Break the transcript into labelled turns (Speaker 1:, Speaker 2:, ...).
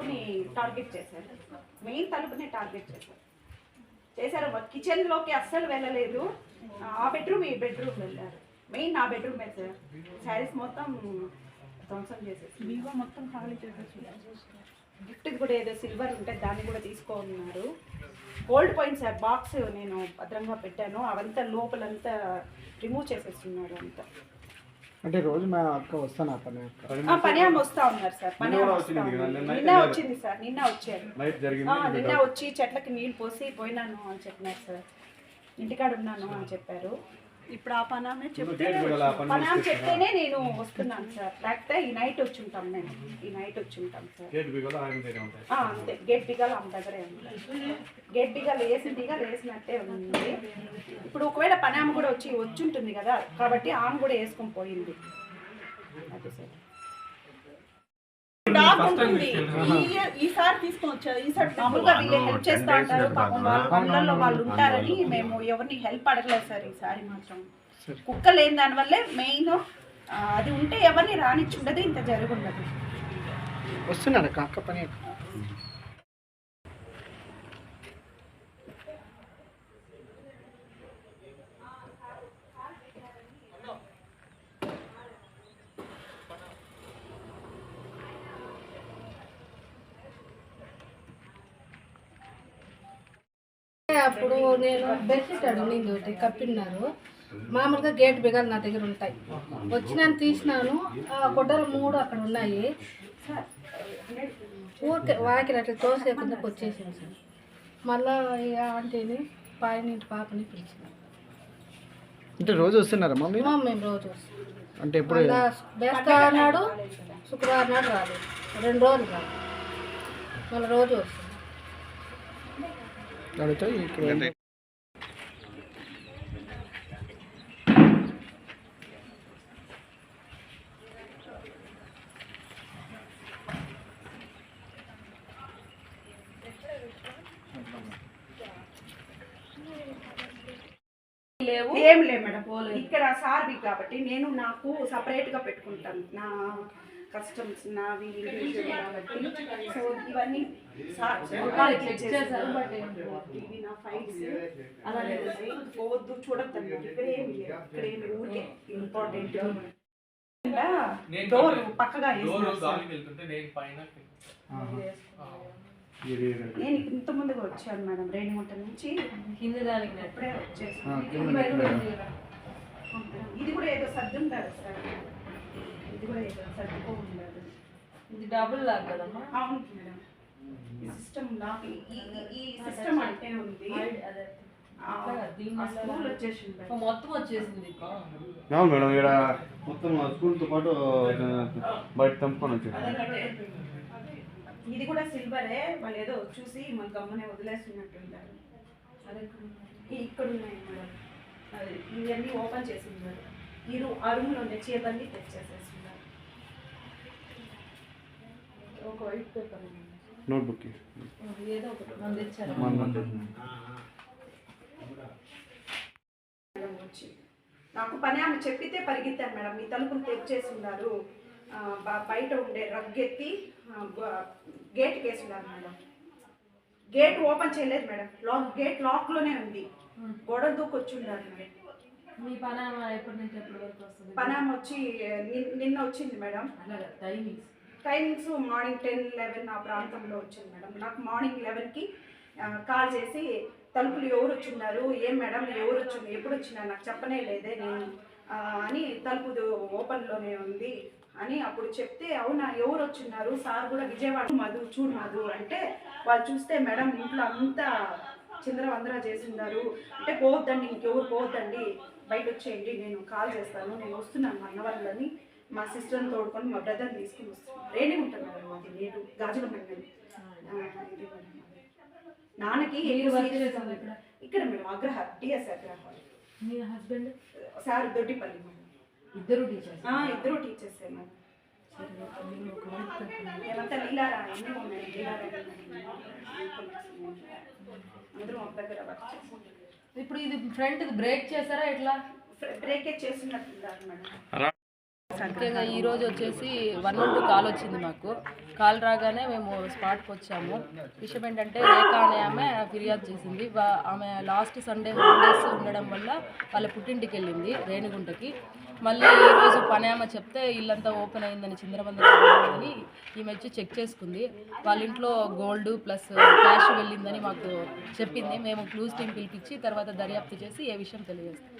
Speaker 1: తలుపుని target చేశారు. Main తలుపుని target చేశారు. చేశారు కిచెన్లోకి అస్సలు వెళ్ళలేదు. ఆ బెడ్రూమ్ ఈ బెడ్రూమ్ వెళ్ళారు. మెయిన్ ఆ బెడ్రూమ్ సార్ శారీస్ మొత్తం ధ్వంసం చేసేసి
Speaker 2: మొత్తం
Speaker 1: గిఫ్ట్ కూడా ఏదో సిల్వర్ ఉంటే దాన్ని కూడా తీసుకోమన్నారు. గోల్డ్ పాయింట్ సార్ బాక్స్ నేను భద్రంగా పెట్టాను. అవంతా లోపలంతా రిమూవ్ చేసేస్తున్నారు అంతా.
Speaker 3: అంటే రోజు మా అక్క వస్తాను పని అక్క
Speaker 1: ఆ, పని ఆమె వస్తా ఉన్నారు సార్. పని
Speaker 4: నిన్న వచ్చింది
Speaker 1: సార్ నిన్న వచ్చారు. నిన్న వచ్చి చెట్లకి నీళ్ళు పోసి పోయినాను అని చెప్పినారు సార్. ఇంటికాడ ఉన్నాను అని చెప్పారు.
Speaker 2: ఇప్పుడు ఆ పని ఆమె చెప్తే
Speaker 4: గేట్ కూడా ఆ పని
Speaker 1: పని ఆమె చెప్తేనే నేను వస్తున్నాను సార్. లేకపోతే ఈ నైట్ వచ్చి ఉంటాం నేను ఈ నైట్ వచ్చి ఉంటాం సార్ అంతే. గేట్ బిగాలు ఆమె దగ్గరే ఉంది గేట్ బిగాలు వేసి బిగాలు వేసినట్టే ఉంది. ఇప్పుడు ఒకవేళ పని ఆమె కూడా వచ్చి వచ్చి ఉంటుంది కదా కాబట్టి ఆమె కూడా వేసుకొని పోయింది. అది సార్.
Speaker 2: ఈ- ఈసారి తీసుకొని వచ్చారు. ఈసారి
Speaker 1: మామూలుగా వీళ్ళు హెల్ప్ చేస్తూ ఉంటారు పాపం. వాళ్ళ వాళ్ళు ఉంటారని మేము ఎవరిని హెల్ప్ అడగలేదు సార్ ఈసారి మాత్రం. కుక్క లేని దానివల్లే మెయిన్ అది ఉంటే ఎవరిని రానిచ్చుండదు ఇంత జరుగుండదు.
Speaker 3: వస్తున్నాడు అక్క? అక్క పని
Speaker 5: అప్పుడు నేను బెడ్షీట్ అడిగింది ఒకటి కప్పిన్నారు. మామూలుగా గేట్ బిగాలు నా దగ్గర ఉంటాయి. వచ్చినాను తీసినాను. ఆ గుడ్డలు మూడు అక్కడ ఉన్నాయి. ఊరికే వాకిలు అట్లా తోసేకుండా వచ్చేసింది సార్. మళ్ళా ఈ ఆంటీని పైన పాపని పిలిచిన.
Speaker 3: అంటే రోజు వస్తున్నారమ్మా మీరు?
Speaker 5: మేము రోజు వస్తాం
Speaker 3: అంటే ఇప్పుడు
Speaker 5: నాడు శుక్రవారం నాడు రాలేదు. రెండు రోజులు రాదు మళ్ళీ రోజు వస్తాం
Speaker 3: ఇక్కడ
Speaker 1: లేవు. ఏం లేవు మేడం ఇక్కడ సార్వి కాబట్టి నేను నాకు సపరేట్గా పెట్టుకుంటాను. నా కస్టమ్స్ నావి ఇండివిజువల్ కాబట్టి. సో ఇవన్నీ ఇవి నా ఫైల్స్ అలా పోవద్దు చూడద్దు ఇక్కడ ఏమి లేవు ఇక్కడ ఏమి ఊరికే ఇంపార్టెంట్ డోర్ పక్కగా
Speaker 6: నేను పైన
Speaker 4: ఇది
Speaker 1: నేను ఇంత ముందుగా వచ్చాను మేడం. రేణిగుంట నుంచి ఇప్పుడే వచ్చేసాను.
Speaker 3: ఆ, కింద
Speaker 1: ఇది కూడా ఏదో సర్దు ఉండాలి సార్. ఇది కూడా ఉండాలి
Speaker 7: ఇది డబుల్ లాగ్ కదమ్మా?
Speaker 1: అవును మేడం. ఈ సిస్టమ్ నాకు ఈ- సిస్టమ్ అంటే ఉంది.
Speaker 7: అదే. మొత్తం వచ్చేసింది
Speaker 4: అవును మేడం ఇక్కడ మొత్తం స్కూల్తో పాటు బయట తెంపుకొని వచ్చేసి
Speaker 1: ఇది కూడా సిల్వరే వాళ్ళు ఏదో చూసి మన గమ్మనే వదిలేస్తున్నట్టుంటారు. ఇక్కడ ఉన్నాయి మేడం. అది ఇవన్నీ ఓపెన్ చేసి ఉన్నారు ఈ రూ ఆ రూమ్లో ఉండే చీరలన్నీ తెచ్చేసేస్తున్నారు ఒక వైట్ పేపర్ ఉంది
Speaker 4: నోట్బుక్
Speaker 7: ఏదో ఒకటి
Speaker 1: వచ్చి నాకు పని ఆమె చెప్పితే పరిగెత్తాను మేడం. మీ తలుపులు తెచ్చేసి ఉన్నారు బయట ఉండే రగ్గెత్తి ఆ, గ- గేట్కి వేసి ఉన్నారు మేడం. గేట్ ఓపెన్ చేయలేదు మేడం. లాక్ గేట్ లాక్లోనే ఉంది. గోడ దూకొచ్చి ఉన్నారు మేడం.
Speaker 7: మీ పని ఆమె ఎప్పటి నుంచి ఎప్పటి వరకు వస్తుంది?
Speaker 1: పని ఆమె వచ్చి నిన్- నిన్న వచ్చింది మేడం.
Speaker 7: అలాగే timings?
Speaker 1: Timings morning ten eleven ఆ ప్రాంతంలో వచ్చింది మేడం. నాకు మార్నింగ్ లెవెన్కి కాల్ చేసి తలుపులు ఎవరు వచ్చిన్నారు ఏం మేడం? ఎవరు వచ్చింది ఎప్పుడు వచ్చినా నాకు చెప్పనే లేదే నేను. అని తలుపు ఓపెన్లోనే ఉంది అని అప్పుడు చెప్తే అవునా? ఎవరు వచ్చిన్నారు సార్ కూడా విజయవాడ మధు చూడు మధు. అంటే వాళ్ళు చూస్తే మేడం ఇంట్లో అంతా చిందర చేసిన్నారు అంటే పోవద్దండి ఇంకెవరు పోవద్దండి. బయట వచ్చేయండి నేను కాల్ చేస్తాను. నేను వస్తున్నాను మా అన్నవాళ్ళని. మా సిస్టర్ని తోడుకొని మా బ్రదర్ని తీసుకుని వస్తున్నాను రేణి ఉంటాను మేడం మాది నేడు గాజుల మండలి. నాన్నకి? ఇక్కడ? మేడం అగ్రహార్ టిఎస్ అగ్రహార్
Speaker 7: మీ హస్బెండ్
Speaker 1: సార్ దొడ్డిపల్లి మేడం.
Speaker 7: ఇద్దరు టీచర్స్
Speaker 1: ఆ, ఇద్దరు టీచర్స్ మేడం మేమంతా లీలారాణి ఎన్ని ఉన్నాయి లీలారాణి అందరూ ఒక దగ్గర
Speaker 7: ఇప్పుడు ఇది ఫ్రంట్ బ్రేక్ చేశారా ఎట్లా?
Speaker 1: బ్రేకే చేస్తున్నట్టున్నారు మేడం.
Speaker 6: ముఖ్యంగా ఈరోజు వచ్చేసి వన్ వన్ టూ కాల్ వచ్చింది మాకు. కాల్ రాగానే మేము స్పాట్కి వచ్చాము. విషయం ఏంటంటే రేఖ అనే ఆమె ఫిర్యాదు చేసింది. ఆమె లాస్ట్ సండే హాలిడేస్ ఉండడం వల్ల వాళ్ళ పుట్టింటికి వెళ్ళింది రేణిగుంటకి. మళ్ళీ ఈరోజు పని ఆమె చెప్తే ఇల్లంతా ఓపెన్ అయిందని చిందరబందర అని ఈమె వచ్చి చెక్ చేసుకుంది. వాళ్ళ ఇంట్లో గోల్డ్ ప్లస్ క్యాష్ వెళ్ళిందని మాకు చెప్పింది. మేము క్లూజ్ టీం పిలిపించి తర్వాత దర్యాప్తు చేసి ఏ విషయం తెలియజేస్తాం.